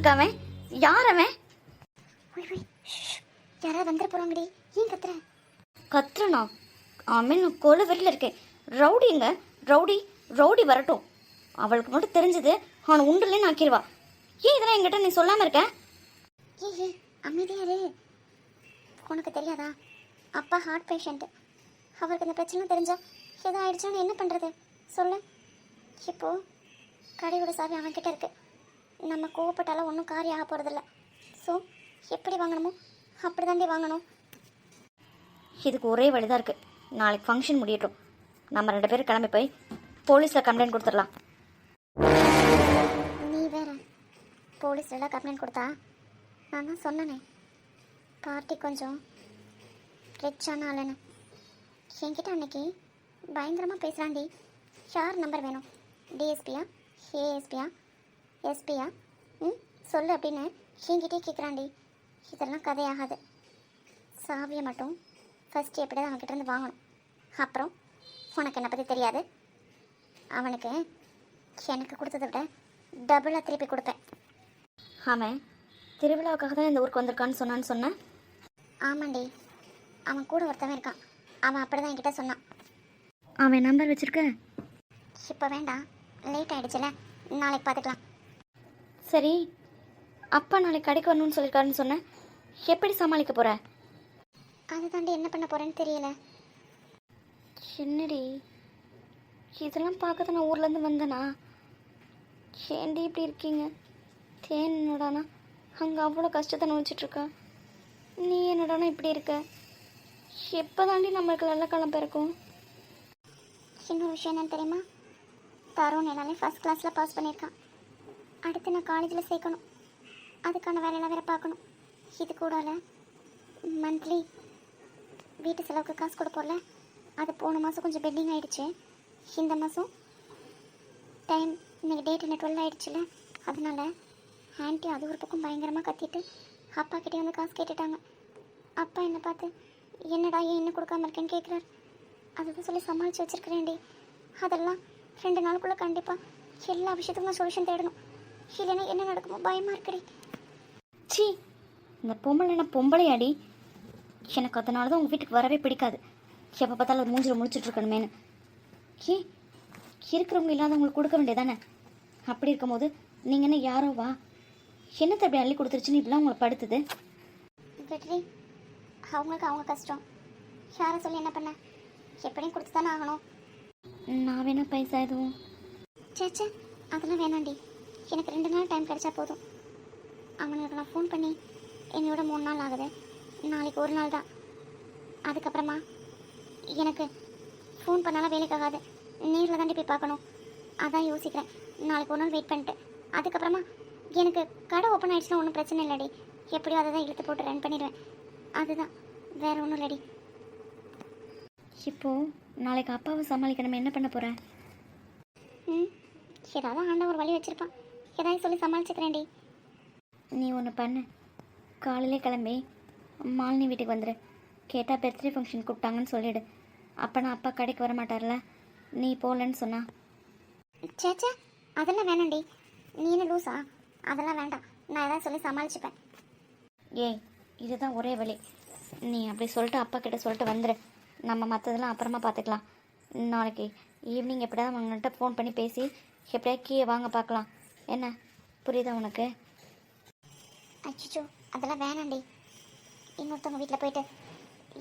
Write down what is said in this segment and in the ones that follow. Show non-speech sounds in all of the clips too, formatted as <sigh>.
இருக்காவன் யார் அவன். யாராவது வந்துட போறாங்கடி. ஏன் கத்துற? கத்துறனா? அவன் கொலை வெறியில் இருக்கேன் ரவுடிங்க. ரவுடி ரவுடி வரட்டும். அவளுக்கு மட்டும் தெரிஞ்சது அவனை உண்டுலேன்னு ஆக்கிடுவா. ஏன் இதெல்லாம் என்கிட்ட நீ சொல்லாமல் இருக்க? ஏய் ஏய் அமைதியா இரு. உனக்கு தெரியாதா? அப்பா ஹார்ட் பேஷண்ட் அவருக்கு இந்த பிரச்சனை தெரிஞ்சா ஏதோ ஆயிடுச்சான்னு என்ன பண்றது? சொல்லு. இப்போ கடையோட சாவி அவன்கிட்ட இருக்கு. நம்ம கோவப்பட்டாலும் ஒன்றும் காரியம் ஆக போறதில்ல. ஸோ எப்படி வாங்கணுமோ அப்படி தாண்டி வாங்கணும். இதுக்கு ஒரே வழிதான் இருக்கு. நாளைக்கு ஃபங்க்ஷன் முடியட்டும். நம்ம ரெண்டு பேரும் கிளம்பி போய் போலீஸில் கம்ப்ளைண்ட் கொடுத்துடலாம். நீ வேற போலீஸ்லாம் கம்ப்ளைண்ட் கொடுத்தா? நான் தான் சொன்னனே. பார்ட்டி கொஞ்சம் ரிச்சான ஆளுன்னு. என்கிட்ட அன்னைக்கு பயங்கரமாக பேசுகிறாண்டி யார் நம்பர் வேணும்? டிஎஸ்பியா ஏஎஸ்பியா எஸ்பியா? ம் சொல்லு அப்படின்னு என்கிட்டே கேட்குறாண்டி இதெல்லாம் கதையாகாது. சாவியை மட்டும் ஃபஸ்ட்டு எப்படி தான் அவன்கிட்ட இருந்து வாங்கணும். அப்புறம் உனக்கு என்னை பற்றி தெரியாது? அவனுக்கு எனக்கு கொடுத்ததை விட டபுளாக திருப்பி கொடுப்பேன். அவன் திருவிழாவுக்காக தான் இந்த ஊருக்கு வந்திருக்கான்னு சொன்னான்னு சொன்னேன் ஆமாண்டி. அவன் கூட ஒருத்தவன் இருக்கான். அவன் அப்படி தான் என்கிட்ட சொன்னான். அவன் நம்பர் வச்சிருக்க? இப்போ வேண்டாம். லேட் ஆயிடுச்சுல. நாளைக்கு பார்த்துக்கலாம் சரி அப்பா நாளைக்கு கடைக்கு வரணும்னு சொல்லியிருக்காருன்னு சொன்னேன். எப்படி சமாளிக்க போற? அதை தாண்டி என்ன பண்ண போகிறேன்னு தெரியல. என்னடி? இதெல்லாம் பார்க்க நான் ஊர்லேருந்து வந்தேனா? ஏண்டி இப்படி இருக்கீங்க? தேன் என்னடானா? அங்கே அவ்வளோ கஷ்டத்தை நினச்சிட்ருக்கா நீ என்னடானா இப்படி இருக்க? எப்போ தாண்டி நம்மளுக்கு நல்ல காலம் பிறக்கும்? இன்னொரு விஷயம் என்னன்னு தெரியுமா? தருண் எல்லாமே ஃபஸ்ட் கிளாஸில் பாஸ் பண்ணியிருக்கான். அடுத்து நான் காலேஜில் சேர்க்கணும். அதுக்கான வேலையெல்லாம் வேறு பார்க்கணும். இது கூடல மந்த்லி வீட்டு செலவுக்கு காசு கொடுப்போம்ல. அது போன மாதம் கொஞ்சம் பெண்டிங் ஆகிடுச்சு இந்த மாதம் டைம் இன்றைக்கி டேட் என்ன டுவெல் ஆகிடுச்சுல அதனால் ஆன்ட்டி அது ஒரு பக்கம் பயங்கரமாக கத்திட்டு அப்பா கிட்டே வந்து காசு கேட்டுட்டாங்க. அப்பா என்னை பார்த்து என்னடா ஏன் இன்னும் கொடுக்காம இருக்கேன்னு கேட்குறாரு அதுதான் சொல்லி சமாளித்து வச்சுருக்கிறேன்டி. அதெல்லாம் ரெண்டு நாளுக்குள்ளே கண்டிப்பாக எல்லா விஷயத்துக்கும் நான் சொல்யூஷன் தேடணும். இல்லைன்னா என்ன நடக்குமோ பயமாக இருக்குடி. சி இந்த பொம்பளை என்ன பொம்பளையாடி? எனக்கு அதனால தான் உங்கள் வீட்டுக்கு வரவே பிடிக்காது. எப்போ பார்த்தாலும் ஒரு மூஞ்சில் முடிச்சுட்டு இருக்கணுமேனு ஏ இருக்கிறவங்க இல்லாதவங்களுக்கு கொடுக்க வேண்டியதானே அப்படி இருக்கும்போது நீங்கள் என்ன யாரோ வா? என்னத்தை அப்படி அள்ளி கொடுத்துருச்சுன்னு இப்படிலாம் உங்களை படுத்துது? வெற்றி அவங்களுக்கு அவங்க கஷ்டம். யாரை சொல்லி என்ன பண்ண? எப்படியும் கொடுத்து தானே ஆகணும். நான் வேணா பைசா எதுவும். சேச்சே அதெல்லாம் வேணாண்டி எனக்கு ரெண்டு நாள் டைம் கிடைச்சா போதும். அவனுக்கு நான் ஃபோன் பண்ணி என்னோட மூணு நாள் ஆகுது. நாளைக்கு ஒரு நாள் தான். அதுக்கப்புறமா எனக்கு ஃபோன் பண்ணாலும் வேலைக்கு ஆகாது. நேரில் தாண்டி போய் பார்க்கணும். அதான் யோசிக்கிறேன். நாளைக்கு ஒரு நாள் வெயிட் பண்ணிட்டு. அதுக்கப்புறமா எனக்கு கடை ஓப்பன் ஆயிடுச்சுன்னா ஒன்றும் பிரச்சனை இல்லடி. எப்படியோ அதை தான் இழுத்து போட்டு ரன் பண்ணிடுவேன். அதுதான். வேற ஒன்றும் இல்லடி. இப்போது நாளைக்கு அப்பாவை சமாளிக்கணும் என்ன பண்ண போகிறேன் ம் ஏதாவது ஒரு வழி வச்சிருப்பான். ஏதாவது சொல்லி சமாளிச்சுக்கிறேன்டி. நீ ஒன்று பண்ணு. காலையிலே கிளம்பி மாலினி வீட்டுக்கு வந்துடு கேட்டால் பர்த்டே ஃபங்க்ஷன் கூப்பிட்டாங்கன்னு சொல்லிடு. அப்போ நான் அப்பா கடைக்கு வர மாட்டார்ல? நீ போகலன்னு சொன்னா. சேச்சே அதெல்லாம் வேணாண்டி நீ என்ன லூசா? அதெல்லாம் வேண்டாம். நான் ஏதாவது சொல்லி சமாளிச்சுப்பேன். ஏய் இதுதான் ஒரே வழி. நீ அப்படி சொல்லிட்டு அப்பா கிட்ட சொல்லிட்டு வந்துடு நம்ம மற்றதெல்லாம் அப்புறமா பார்த்துக்கலாம் நாளைக்கு ஈவினிங் எப்படியாவது அவங்கள்ட்ட ஃபோன் பண்ணி பேசி எப்படியா கீழே வாங்க பார்க்கலாம் என்ன? புரியுதா உனக்கு? அச்சோ அதெல்லாம் வேணாண்டி. இன்னொருத்தவங்க வீட்டில் போயிட்டு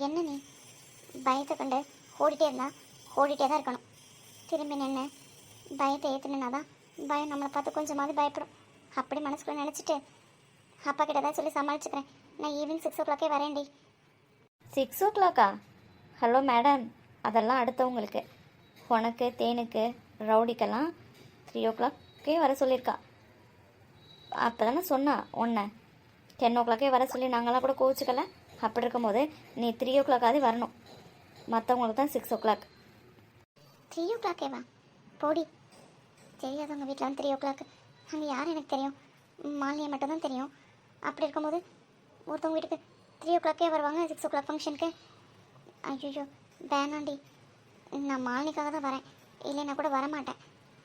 என்ன நீ? பயத்தை கண்டு ஓடிட்டே இருந்தா ஓடிட்டே தான் இருக்கணும். திரும்பி நின்று பயத்தை ஏற்றுனா தான் பயம் நம்மளை பார்த்து கொஞ்சமாவது பயப்படும். அப்படி மனசுக்குள்ள நினச்சிட்டு அப்பா கிட்ட தான் சொல்லி சமாளிச்சுக்கிறேன். நான் ஈவினிங் சிக்ஸ் ஓ கிளாக்கே வரேன்டி. சிக்ஸ் ஓ கிளாக்கா ஹலோ மேடம் அதெல்லாம் அடுத்தவங்களுக்கு. உனக்கு தேனுக்கு ரவுடிக்கெல்லாம் த்ரீ ஓ கிளாக்கே வர சொல்லியிருக்கா. அப்போ தானே சொன்னா ஒன்று டென் ஓ கிளாக்கே வர சொல்லி நாங்களாம் கூட கோவிச்சுக்கல. அப்படி இருக்கும்போது நீ த்ரீ ஓ கிளாக்காவது வரணும். மற்றவங்களுக்கு தான் சிக்ஸ் ஓ கிளாக் த்ரீ ஓ கிளாக்கேவா போடி. தெரியாதவங்க வீட்டில் வந்து த்ரீ ஓ கிளாக் அங்கே யார் எனக்கு தெரியும்? மாலினியை மட்டும்தான் தெரியும். அப்படி இருக்கும்போது ஒருத்தவங்க வீட்டுக்கு த்ரீ ஓ கிளாக்கே வருவாங்க சிக்ஸ் ஓ கிளாக் ஃபங்க்ஷனுக்கு ஐயோ வேணாண்டி. நான் மாலினிக்காக தான் வரேன். இல்லைன்னா கூட வரமாட்டேன்.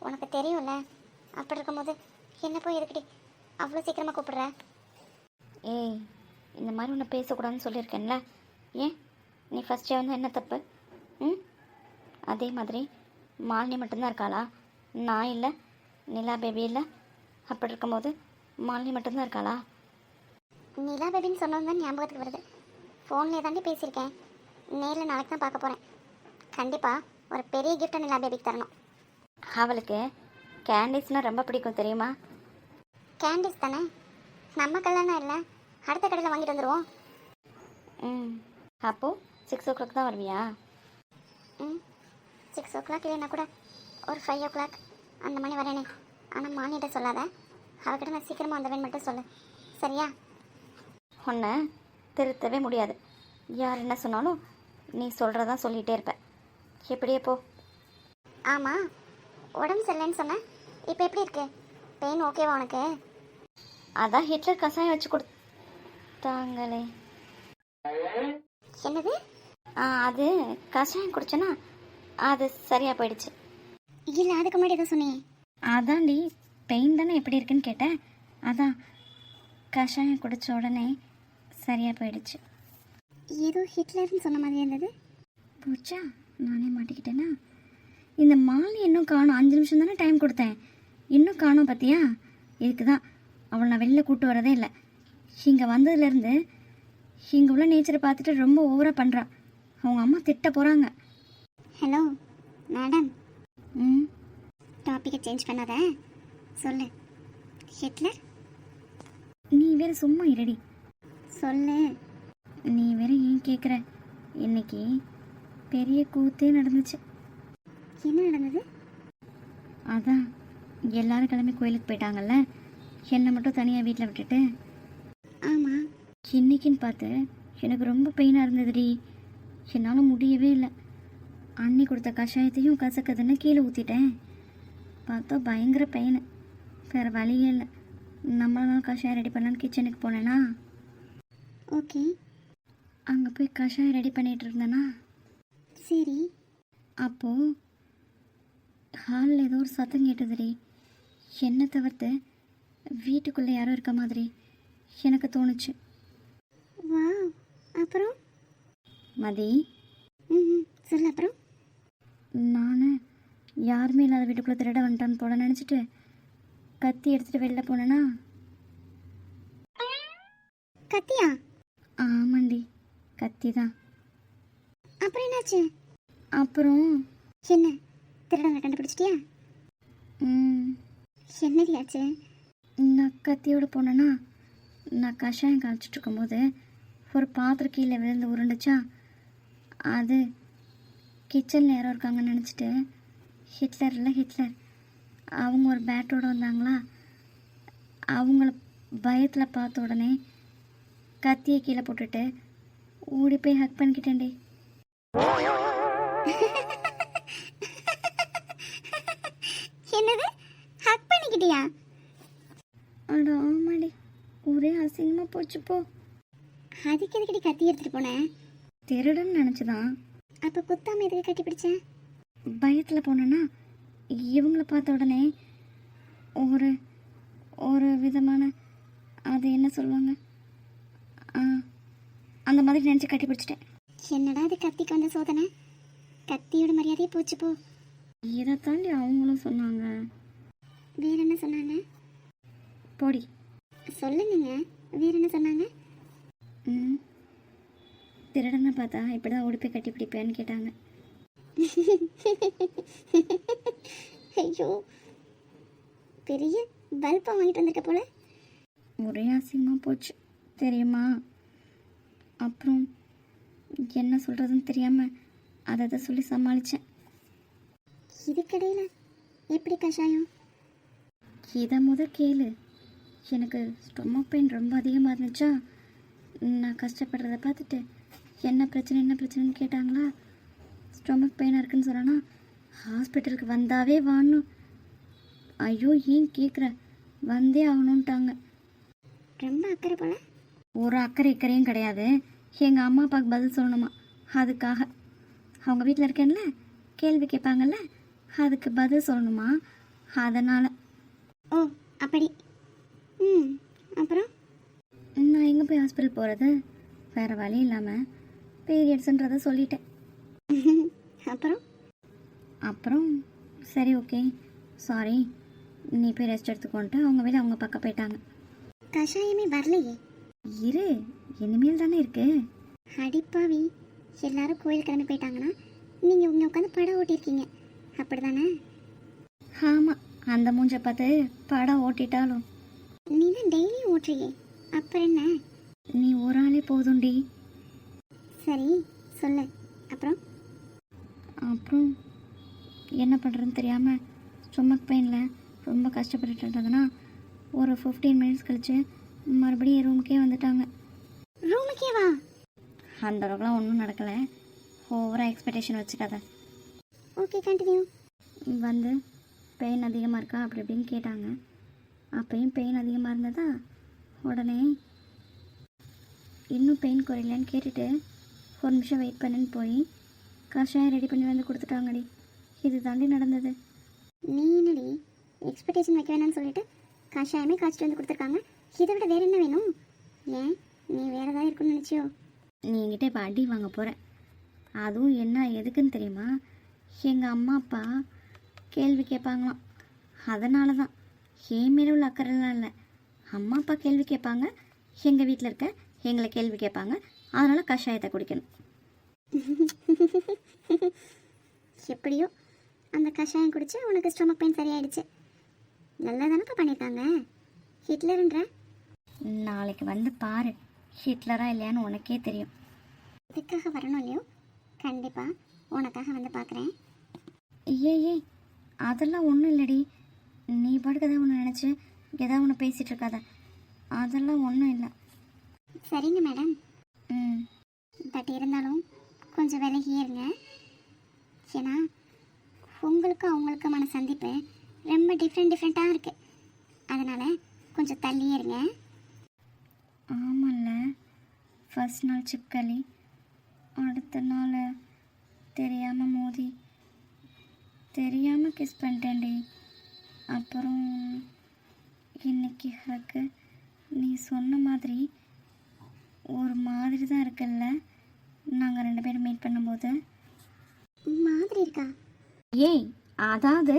உனக்கு தெரியும்ல? அப்படி இருக்கும்போது என்ன போய் இருக்குடி அவ்வளோ சீக்கிரமாக கூப்பிடுற? ஏய் இந்த மாதிரி உன்னை பேசக்கூடாதுன்னு சொல்லியிருக்கேன்ல. ஏன்? நீ ஃபஸ்ட்டே வந்து என்ன தப்பு? ம்? அதே மாதிரி மாலினி மட்டும்தான் இருக்காளா? நான் இல்லை. நிலா பேபி இல்லை. அப்படி இருக்கும்போது மாலினி மட்டும்தான் இருக்காளா? நிலா பேபின்னு சொன்னது தான் ஞாபகத்துக்கு வருது. ஃபோன்லேயே தாண்டி பேசியிருக்கேன். நேரில் நாளைக்கு தான் பார்க்க போகிறேன் கண்டிப்பாக ஒரு பெரிய கிஃப்ட்டை நிலா பேபிக்கு தரணும். அவளுக்கு கேண்டீஸ்னால் ரொம்ப பிடிக்கும் தெரியுமா? கேண்டிஸ் தானே? நம்ம கல்யாணம் இல்லை. அடுத்த கடையில் வாங்கிட்டு வந்துடுவோம் ம். அப்போது சிக்ஸ் ஓ கிளாக் தான் வருவியா? ம். சிக்ஸ் ஓ கிளாக் இல்லைன்னா கூட ஒரு ஃபைவ் ஓ கிளாக் அந்த மணி வரேனே. ஆனால் மானிட்ட சொல்லாத. அவகிட்ட நான் சீக்கிரமாக வந்துடுவேன் மட்டும் சொல்லு. சரியா? உன்னை திருத்தவே முடியாது. யார் என்ன சொன்னாலும் நீ சொல்கிறதா சொல்லிகிட்டே இருப்ப. எப்படியே போ. ஆமாம் உடம்பு சரியில்லைன்னு சொன்னேன் இப்போ எப்படி இருக்கு? பெயின் ஓகேவா உனக்கு? அதான் ஹிட்லர் கசாயம் வச்சு கொடுத்தாங்களே. என்னது? அது கஷாயம் குடிச்சேன்னா அது சரியாக போயிடுச்சு. இல்லை அதுக்கு முன்னாடி எதுவும் சொன்னியே அதான்டி பெயின் தானே எப்படி இருக்குன்னு கேட்டேன். அதான் கஷாயம் குடிச்ச உடனே சரியாக போயிடுச்சு. ஏதோ ஹிட்லர்னு சொன்ன மாதிரி இருந்தது? போச்சா? நானே மாட்டிக்கிட்டேனா? இந்த மாலி இன்னும் காணும். அஞ்சு நிமிஷம் தானே டைம் கொடுத்தேன். இன்னும் காணோம் பார்த்தியா இதுக்கு தான் அவளை நான் வெளில கூட்டு வரதே இல்லை. இங்கே வந்ததுலேருந்து இங்கே உள்ள நேச்சரை பார்த்துட்டு ரொம்ப ஓவராக பண்ணுறா அவங்க அம்மா திட்ட போகிறாங்க ஹலோ மேடம் ம்? டாப்பிக்கை சேஞ்ச் பண்ணாத. சொல்லு. ஹிட்லர் நீ வேற சும்மா இருடி. சொல்லு. நீ வேற ஏன் கேட்குற இன்னைக்கு பெரிய கூத்தே நடந்துச்சு. என்ன நடந்தது? அதான் எல்லாரும் கிளம்பி கோயிலுக்கு போயிட்டாங்கல்ல? என்னை மட்டும் தனியாக வீட்டில் விட்டுட்டு. ஆமாம் இன்னைக்குன்னு பார்த்து எனக்கு ரொம்ப பெயினாக இருந்ததுடி. என்னால் முடியவே இல்லை. அண்ணி கொடுத்த கஷாயத்தையும் கசக்குதுன்னு கீழே ஊற்றிட்டேன் பார்த்தா பயங்கர பெயின் வேறு வழியே இல்லை. நம்மளாலும் கஷாயம் ரெடி பண்ணலான்னு கிச்சனுக்கு போனேன்னா ஓகே. அங்கே போய் கஷாயம் ரெடி பண்ணிகிட்டு இருந்தேனா? சரி. அப்போது ஹாலில் ஏதோ ஒரு சத்தம் கேட்டதுடி. என்னை தவிர்த்து? வீட்டுக்குள்ளே யாரோ இருக்க மாதிரி எனக்கு தோணுச்சு. வா அப்புறம்? மதி. ம் சொல்லு அப்புறம். நான் யாருமே இல்லாத வீட்டுக்குள்ளே திருட வந்துட்டான்னு போட நினச்சிட்டு கத்தி எடுத்துகிட்டு வெளில போனேன்னா கத்தியா? ஆமாண்டி கத்தி தான். அப்புறம் என்னாச்சு? அப்புறம்? என்ன? திருடங்களை கண்டுபிடிச்சிட்டியா? ம், என்னடி ஆச்சு நான் கத்தியோட போனேன்னா நான் கஷாயம் காய்ச்சிட்டு இருக்கும்போது ஒரு பாத்திரம் கீழே விழுந்து உருண்டுச்சா? அது கிச்சனில் யாரோ இருக்காங்கன்னு நினச்சிட்டு ஹிட்லர் இல்லை ஹிட்லர். அவங்க ஒரு பேட்டோட வந்தாங்களா? அவங்கள பயத்தில் பார்த்த உடனே கத்தியை கீழே போட்டுட்டு ஓடி போய் ஹக் பண்ணிக்கிட்டேன்டி <laughs> என்னது ஹக் பண்ணிக்கிட்டியா அட ஆமாடி ஒரே அசிங்கமாக போச்சு போ அதுக்கு எதுக்கடி கத்தி எடுத்துட்டு போனேன் திருடன்னு நினச்சிதான். அப்ப குத்தாம எதுக்கு கட்டி பிடிச்சேன் பயத்தில் போனேன்னா இவங்கள பார்த்த உடனே ஒரு ஒரு விதமான அது என்ன சொல்லுவாங்க? அந்த மாதிரி நினச்சி கட்டி பிடிச்சிட்டேன். என்னடா இது கத்திக்கு வந்த சோதனை? கத்தியோட மரியாதையே போச்சு போ இதை தாண்டி அவங்களும் சொன்னாங்க. வேற என்ன சொன்னாங்க? போடி. சொல்லுங்க. வேற என்ன சொன்னாங்க. ம். திருடனை பார்த்தா இப்படி தான் ஓடி போய் கட்டி பிடிப்பேன்னு கேட்டாங்க. ஐயோ. பெரிய பல்பா வாங்கிட்டு வந்திருக்க போல. ஒரே அசிங்கமாக போச்சு. தெரியுமா? அப்புறம் என்ன சொல்கிறதுன்னு தெரியாமல் அதை அதை சொல்லி சமாளித்தேன் இதுக்கடையில எப்படி கஷாயம்? இதை முத கேளு. எனக்கு ஸ்டொமக் பெயின் ரொம்ப அதிகமாக இருந்துச்சா? நான் கஷ்டப்படுறத பார்த்துட்டு என்ன பிரச்சனை என்ன பிரச்சனைன்னு கேட்டாங்களா? ஸ்டொமக் பெயினாக இருக்குன்னு சொன்னா ஹாஸ்பிட்டலுக்கு வந்தாவே வாணும் ஐயோ ஏன் கேட்குற வந்தே ஆகணுன்ட்டாங்க ரொம்ப அக்கறை போல? ஒரு அக்கறை இக்கறையும் கிடையாது. எங்கள் அம்மா அப்பாவுக்கு பதில் சொல்லணுமா? அதுக்காக. அவங்க வீட்டில் இருக்கேன்ல கேள்வி கேட்பாங்கல்ல அதுக்கு பதில் சொல்லணுமா? அதனால். ஓ அப்படி. ம் அப்புறம்? நான் எங்கே போய் ஹாஸ்பிட்டல் போகிறது வேறு வழி இல்லாமல் பீரியட்ஸுன்றதை சொல்லிட்டேன். <laughs> அப்புறம்? அப்புறம் சரி ஓகே சாரி நீ போய் ரெஸ்ட் எடுத்துக்கோன்ட்டு அவங்க வேலை அவங்க பக்கம் போயிட்டாங்க. கஷாயமே வரலையே. இரு இனிமேல் தானே இருக்கு. அடிப்பாவி எல்லாரும் கோயில் கிளம்பி போயிட்டாங்கன்னா நீங்கள் இங்கே உட்காந்து படம் ஓட்டியிருக்கீங்க. அப்படி தானே ஆமாம் அந்த மூஞ்ச பார்த்து படம் ஓட்டிட்டாலும். நீ தான் டெய்லியும் ஓட்டுறியே. அப்புறம் என்ன? நீ ஒரு ஆளே போதும்டி. சரி சொல்லு. அப்புறம்? அப்புறம் என்ன பண்ணுறதுன்னு தெரியாமல் ஸ்டொமக் பெயினில். ரொம்ப கஷ்டப்பட்டுட்டு இருந்ததுன்னா ஒரு ஃபிஃப்டீன் மினிட்ஸ் கழிச்சு மறுபடியும் ரூமுக்கே வந்துட்டாங்க. ரூமுக்கே வா. அந்த அளவுக்குலாம் ஒன்றும் நடக்கலை. ஓவராக எக்ஸ்பெக்டேஷன் வச்சுக்காத. ஓகே கண்டினியூ வந்து பெயின் அதிகமாக இருக்கா? அப்படி இப்படின்னு கேட்டாங்க. அப்பயும் பெயின் அதிகமாக இருந்ததா? உடனே இன்னும் பெயின் குறையலன்னு கேட்டுட்டு ஒரு நிமிஷம் வெயிட் பண்ணுன்னு போய் கஷாயம் ரெடி பண்ணி வந்து கொடுத்துட்டாங்கடி. இது தாண்டி நடந்தது. நீ என்னடி? எக்ஸ்பெக்டேஷன் வைக்க வேணாம்னு சொல்லிட்டு கஷாயமே காய்ச்சிட்டு வந்து கொடுத்துருக்காங்க. இதை விட வேற என்ன வேணும்? ஏன்? நீ வேற ஏதாவது இருக்குன்னு நினச்சியோ? நீ என்கிட்ட இப்போ அடி வாங்க போகிற அதுவும் என்ன எதுக்குன்னு தெரியுமா? எங்கள் அம்மா அப்பா கேள்வி கேட்பாங்களாம். அதனால தான் என் மேலே உள்ள அக்கறைலாம் இல்லை. அம்மா அப்பா கேள்வி கேட்பாங்க. எங்கள் வீட்டில் இருக்க எங்களை கேள்வி கேட்பாங்க. அதனால் கஷாயத்தை குடிக்கணும். எப்படியோ அந்த கஷாயம் குடிச்சு உனக்கு ஸ்டொமக் பெயின் சரியாயிடுச்சு. நல்லா தானப்பா பண்ணியிருக்காங்க? ஹிட்லருன்ற? நாளைக்கு வந்து பாரு. ஹிட்லரா இல்லையான்னு உனக்கே தெரியும். இதுக்காக வரணும் இல்லையோ? கண்டிப்பாக உனக்காக வந்து பார்க்குறேன் ஏய் ஏய் அதெல்லாம் ஒன்றும் இல்லடி. நீ பாட்டுக்கு ஏதாவது ஒன்று நினச்சி ஏதாவது ஒன்று பேசிகிட்டு இருக்காத. அதெல்லாம் ஒன்றும் இல்லை. சரிங்க மேடம். ம். பட் இருந்தாலும் கொஞ்சம் விலகியே இருங்க. ஏன்னா உங்களுக்கும் அவங்களுக்குமான சந்திப்பு ரொம்ப டிஃப்ரெண்ட் டிஃப்ரெண்ட்டாக இருக்குது அதனால் கொஞ்சம் தள்ளியே இருங்க. ஆமாம்ல ஃபர்ஸ்ட் நாள் சிப்களி அடுத்த நாள் தெரியாமல் மோதி தெரியாமல் கிஸ் பண்ணிட்டேன்டி. அப்புறம் இன்னைக்கு ஹக்கு நீ சொன்ன மாதிரி ஒரு மாதிரி தான் இருக்குல்ல? நாங்கள் ரெண்டு பேரும் மீட் பண்ணும்போது. மாதிரி இருக்கா? ஏய் அதாவது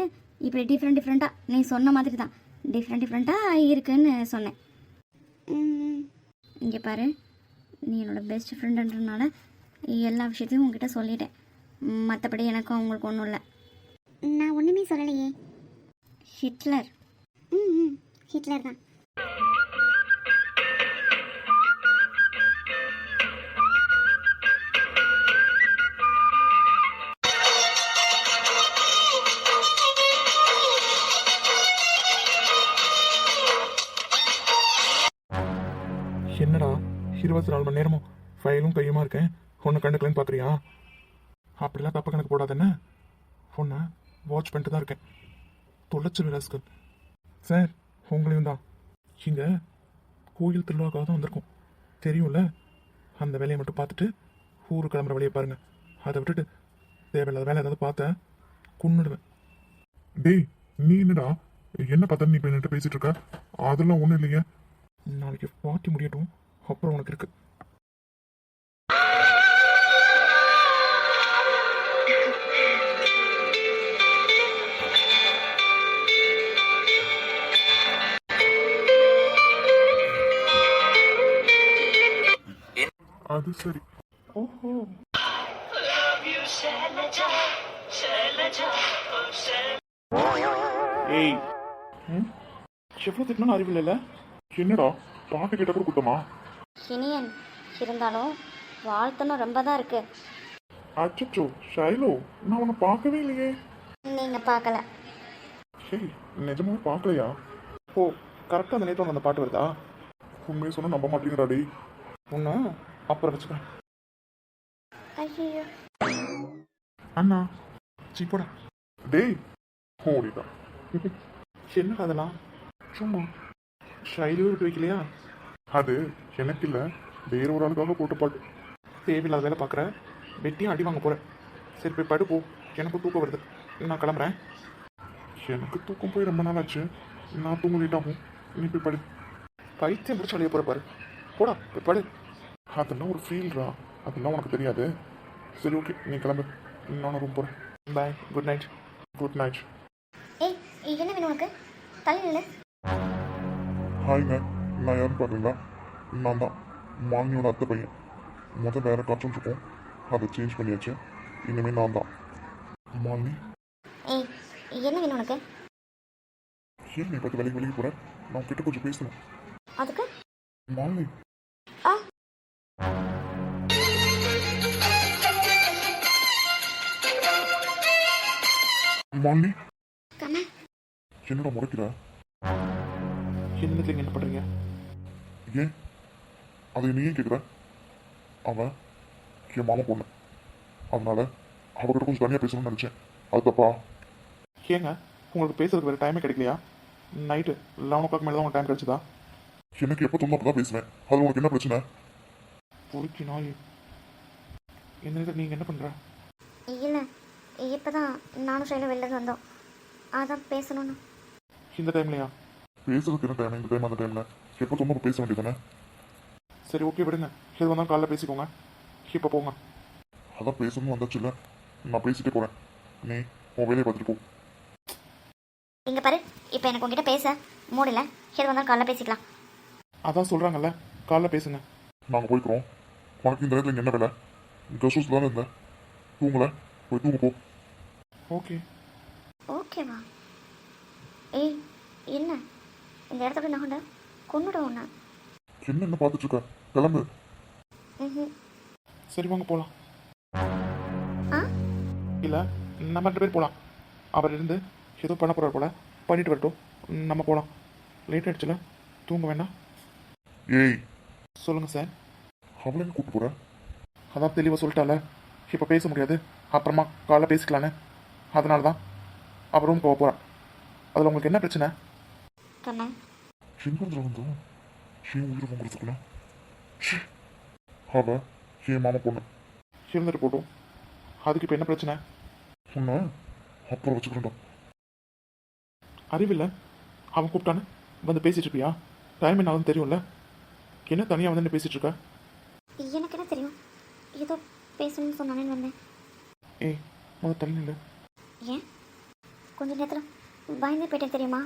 இப்படி டிஃப்ரெண்ட் டிஃப்ரெண்ட்டாக நீ சொன்ன மாதிரி தான். டிஃப்ரெண்ட் டிஃப்ரெண்ட்டாக இருக்குன்னு சொன்னேன். இங்கே பாரு நீ என்னோட பெஸ்ட் ஃப்ரெண்டுன்றனால எல்லா விஷயத்தையும் உங்ககிட்ட சொல்லிட்டேன். மற்றபடி எனக்கும் அவங்களுக்கு ஒன்றும் இல்லை. நான் ஒன்றுமே சொல்லலையே. ஹிட்லர். ம் ஹிட்லர் தான். என்னடா? இருபத்தி நாலு மணி நேரமும் ஃபைலும் கையுமா இருக்கேன். உன்னை கண்டுக்கலன்னு பார்க்குறியா அப்படிலாம் தப்பு கணக்கு போடாதேன்னு உன்னை வாட்ச் பண்ணிட்டு தான் இருக்கேன். தொலைச்சு விலாஸ்கள் சார் உங்களையும் தான் இங்கே கோயில் திருவிழாக்காக தான் வந்திருக்கோம். தெரியும்ல? அந்த வேலையை மட்டும் பார்த்துட்டு ஊரு கிளம்புற வழியை பாருங்க. அதை விட்டுட்டு தேவையில்லாத வேலை ஏதாவது பார்த்தேன் குன்னுடுவேன். டேய் நீ என்னடா? என்ன பார்த்தா நீ இப்போ என்கிட்ட பேசிட்டு இருக்க? அதெல்லாம் ஒன்றும் இல்லைங்க நாளைக்கு பார்ட்டி முடியட்டும். அப்புறம் உனக்கு இருக்கு. அது சரி. ஓஹோ. ஏய். ம்? எவ்வளோ திட்டினா அறிவு இல்லைல்ல என்னடா? பாட்டு கேட்ட கூட குத்தமா? இனியன் இருந்தாலும் வாழ்த்தணும் ரொம்ப தான் இருக்கு. அச்சோ ஷைலோ நான் உன்னை பார்க்கவே இல்லையே. நீங்கள் பார்க்கல. சரி நிஜமாவே பார்க்கலையா? ஓ கரெக்டாக அந்த நேற்று அந்த பாட்டு வருதா? உண்மையை சொன்னா நம்ப மாட்டேங்கிறா டேய். உன்னை? அப்புறம் வச்சுக்கிறேன் ஐயோ அண்ணா சீப்போடா டேய் ஓடிதான் என்ன அதெல்லாம்? சும்மா. ஷைலியும் விட்டு வைக்கலையா? அது எனக்கு இல்லை. வேற ஒரு ஆளுக்காக போட்டு பாட்டு தேவையில்லாத வேலை பார்க்குற. வெட்டியும் அடி வாங்க போகிறேன் சரி போய் படு போ. எனக்கு தூக்கம் வருது. நான் கிளம்புறேன். எனக்கு தூக்கம் போய் ரொம்ப நாள் ஆச்சு நான் தூங்க லேட் ஆகும். நீ போய் படு. பைத்தியம் பிடிச்சி வெளியே போகிற பாரு. போடா போய் படு. அதெல்லாம் ஒரு ஃபீல்ரா அதெல்லாம் உனக்கு தெரியாது. சரி ஓகே நீ கிளம்பு. நானும் ரூம் போகிறேன் bye good night good night ஏய் என்ன வேணும் உனக்கு? நில்லு. ஹாய்ங்க நான் யாருன்னு பார்த்தீங்களா நான் தான். மாலினியோட அத்தை பையன். முதல் வேறு கார்ட்டூன் இருக்கும். அதை சேஞ்ச் பண்ணியாச்சு. இனிமேல் நான் தான். மாலினி ஏய் என்ன வேணும் உனக்கு? ஏன் நீ பார்த்து வேலைக்கு வெளியே போகிறேன் நான் உன்கிட்ட கொஞ்சம் பேசணும். அதுக்கு? மாலினி மாலினி கண்ணா. என்னடா முறைக்கிற? என்னத்துல என்ன பண்ணுறீங்க ஏன்? அதை நீ ஏன் கேட்குற அவன் என் மாமா பொண்ணு. அதனால அவகிட்ட கொஞ்சம் தனியாக பேசணும்னு நினச்சேன். அது தப்பா? ஏங்க உங்களுக்கு பேசுறதுக்கு வேறு டைமே கிடைக்கலையா? நைட்டு லெவன் ஓ கிளாக் மேலே தான் உங்களுக்கு டைம் கிடச்சிதா? எனக்கு எப்போ தோணும் அப்போ தான் பேசுவேன். அதில் உனக்கு என்ன பிரச்சனை? பொறுக்கி நாய். என்ன நீங்கள் என்ன பண்ணுற இல்லை. இப்போ தான் நானும் ஷைலும் வெளில இருந்து வந்தோம். அதான் பேசணும்னு. இந்த டைம்லையா பேசுறதுக்கு என்ன டைம் இந்த டைம் அந்த டைமில் எப்போ அப்போ பேச வேண்டியதானே சரி ஓகே விடுங்க. எது வந்தாலும் காலைல பேசிக்கோங்க. இப்போ போங்க. அதான் பேசணும் வந்தாச்சுல்ல. நான் பேசிட்டே போகிறேன் நீ உன் வேலையை பார்த்துட்டு போ. இங்கே பாரு இப்போ எனக்கு உங்ககிட்ட பேச மூடல. எது வந்தாலும் காலைல பேசிக்கலாம். அதான் சொல்கிறாங்கல்ல காலைல பேசுங்க. நாங்கள் போய்க்கிறோம். உனக்கு இந்த நேரத்தில் இங்கே என்ன வேலை? ஹவுஸ் தானே இருந்தேன் தூங்கல? போய் தூங்க போ. ஓகே ஓகேவா ஏய் என்ன? இந்த இடத்துல நகண்ட கொண்டுட ஒன்று என்ன என்ன பார்த்துட்டு இருக்க கிளம்பு. ம் சரி வாங்க போகலாம் ஆ? இல்லை நம்ம ரெண்டு பேர் போகலாம் அவர் இருந்து ஏதோ பண்ண போகிறார் போல. பண்ணிட்டு வரட்டும். நம்ம போகலாம் லேட் ஆயிடுச்சுல. தூங்க வேண்டாம் ஏய். சொல்லுங்கள் சார் அவளை எங்க கூப்பிட்டு போகிற அதான் தெளிவாக சொல்லிட்டால. இப்போ பேச முடியாது. அப்புறமா காலைல பேசிக்கலான்னு. அதனால தான் அவர் ரூம் போக போகிறான் அதில் உங்களுக்கு என்ன பிரச்சனை? கண்ணா. எங்கிருந்து வந்தோம் ஏன் உயிரை வாங்குறதுக்குள்ள அவ என் மாமா பொண்ணு. இருந்துட்டு போட்டும். அதுக்கு இப்போ என்ன பிரச்சனை? சொன்ன அப்புறம் வச்சுக்கிறேன்டா. அறிவில்லை. அவன் கூப்பிட்டான்னு வந்து பேசிட்டு இருப்பியா? டைம் என்ன ஆகுதுன்னு தெரியும்ல. என்ன தனியாக வந்து பேசிட்டு இருக்க? எனக்கு என்ன தெரியும்? ஏதோ பேசணும்னு சொன்னானேன்னு வந்தேன். ஏய் முதல் தள்ளி இல்லை ஏன்? கொஞ்ச நேரத்தில் பயந்து போயிட்டேன் தெரியுமா?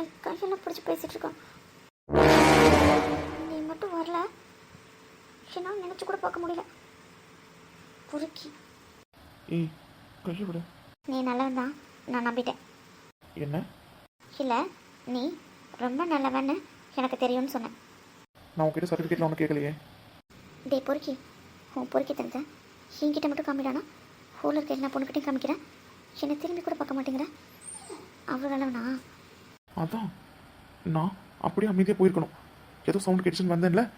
என் கையெல்லாம் பிடிச்சி பேசிட்டு இருக்கான் நீ மட்டும் வரல. என்னால் நினச்சி கூட பார்க்க முடியல. பொறுக்கி ஏய் கையை விடு. நீ நல்லவன் தான் நான் நம்பிட்டேன். என்ன? இல்லை நீ ரொம்ப நல்லவன்னு எனக்கு தெரியும்னு சொன்னேன். நான் உங்ககிட்ட சர்டிஃபிகேட்லாம் ஒன்றும் கேட்கலையே டேய் பொறுக்கி. உன் பொறுக்கி தெரிஞ்ச என்கிட்ட மட்டும் காமிடானா? ஊரில் இருக்க எல்லா பொண்ணுக்கிட்டையும் காமிக்கிறேன். என்னை திரும்பி கூட பார்க்க மாட்டேங்கிற? அவ்வளோ நல்லவனா? அதான். நான் அப்படியே அமைதியாக போயிருக்கணும். ஏதோ சவுண்ட் கேட்டுச்சுன்னு வந்தேன்ல.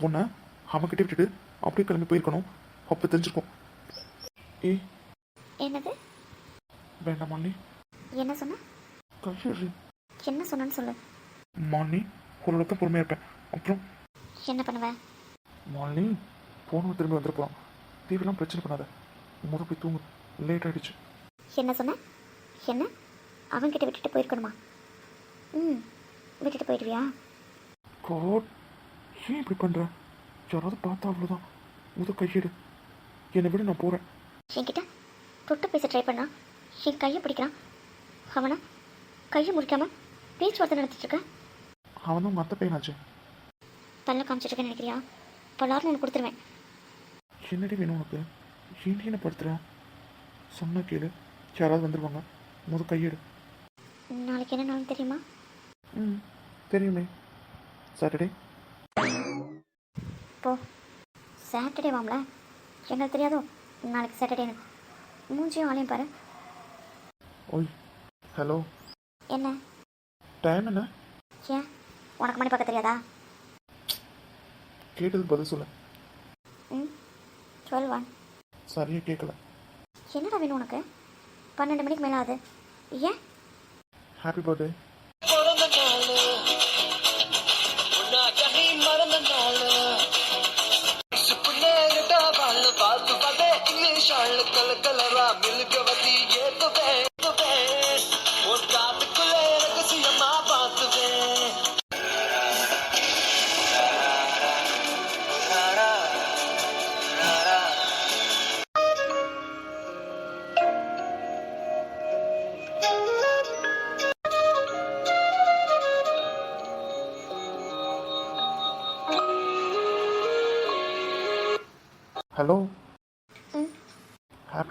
உன்னை அவன்கிட்ட விட்டுட்டு அப்படியே கிளம்பி போயிருக்கணும். அப்போ தெரிஞ்சிருக்கும். ஏய் என்னது? வேண்டாம் மாலினி என்ன சொன்ன? கையெழு என்ன சொன்னேன்னு சொல்லு. மாலினி ஒரு தான் பொறுமையாக இருப்பேன். அப்புறம்? என்ன பண்ணுவ? மாலினி போனவன் திரும்பி வந்துட்டு போகிறான் தேவையெல்லாம் பிரச்சனை பண்ணாத. முறை போய் தூங்கு. லேட் ஆயிடுச்சு. என்ன சொன்ன? என்ன? அவன்கிட்ட விட்டுட்டு போயிருக்கணுமா? ம் விட்டுட்டு போயிடுவியா? காட் ஏன் இப்படி பண்ணுற யாராவது பார்த்தா அவ்வளோதான் முத கையெடு. என்னை விட நான் போகிறேன் என்கிட்ட? தொட்டு பேச ட்ரை பண்ணா? என் கையை பிடிக்கிறான். அவனை? கையை முடிக்காம பேச்சுவார்த்தை நடத்திட்டு இருக்க? அவன் தான் அத்தை பையனாச்சு. பல்ல காமிச்சிட்டு இருக்கேன்னு நினைக்கிறியா? பல்லாரும் நான் கொடுத்துருவேன். என்னடி வேணும் உனக்கு? ஏன்டி என்ன படுத்துற? சொன்னா கேளு. யாராவது வந்துடுவாங்க முத கையெடு. நாளைக்கு என்ன நாள் தெரியுமா? ம் தெரியுமே. சாட்டர்டே போ. சாட்டர்டே வாம்ல. எனக்கு தெரியாதோ? நாளைக்கு சாட்டர்டேன்னு மூஞ்சியும் ஆளையும் பாரு. ஓய் ஹலோ என்ன? டைம் என்ன? ஏன்? உனக்கு மணி பார்க்க தெரியாதா? கேட்டது பதில் சொல்ல. ம் டுவெல் ஒன் சரியா கேட்கல என்னடா வேணும் உனக்கு? பன்னெண்டு மணிக்கு மேலே ஆகுது. ஏன்? ஹாப்பி பர்த்டே பார்த்து பார்த்தே இங்கிலீஷ் ஆளு கல கலரா மில்கவதி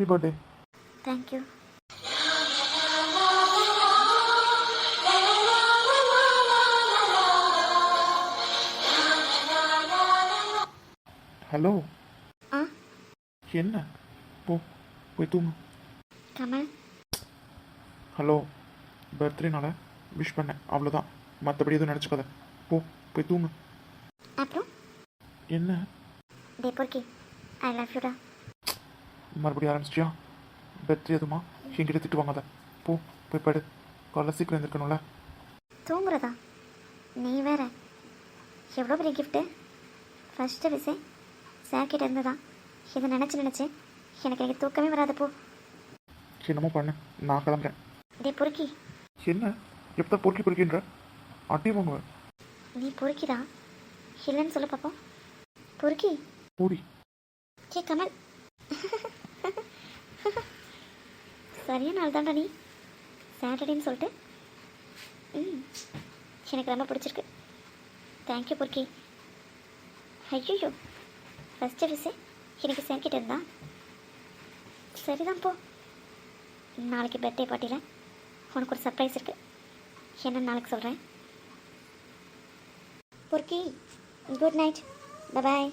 happy birthday thank you hello ஆ என்ன? போ போய் தூங்கு. கமல். ஹலோ பர்த்டேனால விஷ் பண்ணேன். அவ்வளோதான் மற்றபடி எதுவும் நினச்சிக்காத. போ போய் தூங்கு. அப்புறம்? என்ன? டே பொறுக்கி. ஐ லவ் யூடா மறுபடியும் ஆரம்பிச்சிட்டியா? பர்த்டே எதுமா? என்கிட்ட திட்டு வாங்காத போ போய் படு. காலைல சீக்கிரம் எழுந்திருக்கணும்ல. தூங்குறதா? நீ வேற. எவ்வளோ பெரிய கிஃப்ட்டு ஃபஸ்ட்டு விசை சார் கிட்ட இருந்து தான் இதை நினச்சி நினச்சி எனக்கு எனக்கு தூக்கமே வராது போ. என்னமோ பண்ணு. நான் கிளம்புறேன். டே பொறுக்கி. என்ன? எப்போ பொறுக்கி பொறுக்கின்ற? அட்டி வாங்குவேன் நீ பொறுக்கிடா இல்லைன்னு சொல்லு பார்ப்போம் பொறுக்கி. ஓடி. கே கமல். சரியான நாள் தான்டா நீ. சாட்டர்டேன்னு சொல்லிட்டு. ம். எனக்கு ரொம்ப பிடிச்சிருக்கு. தேங்க்யூ பொறுக்கி ஐயோ ஃபஸ்ட்டு விசு எனக்கு சேர்க்கிட்டு இருந்தா சரிதான் போ. நாளைக்கு பர்த்டே பார்ட்டியில் உனக்கு ஒரு சர்ப்ரைஸ் இருக்குது என்னன்னு நாளைக்கு சொல்கிறேன் பொறுக்கி குட் நைட் பாய்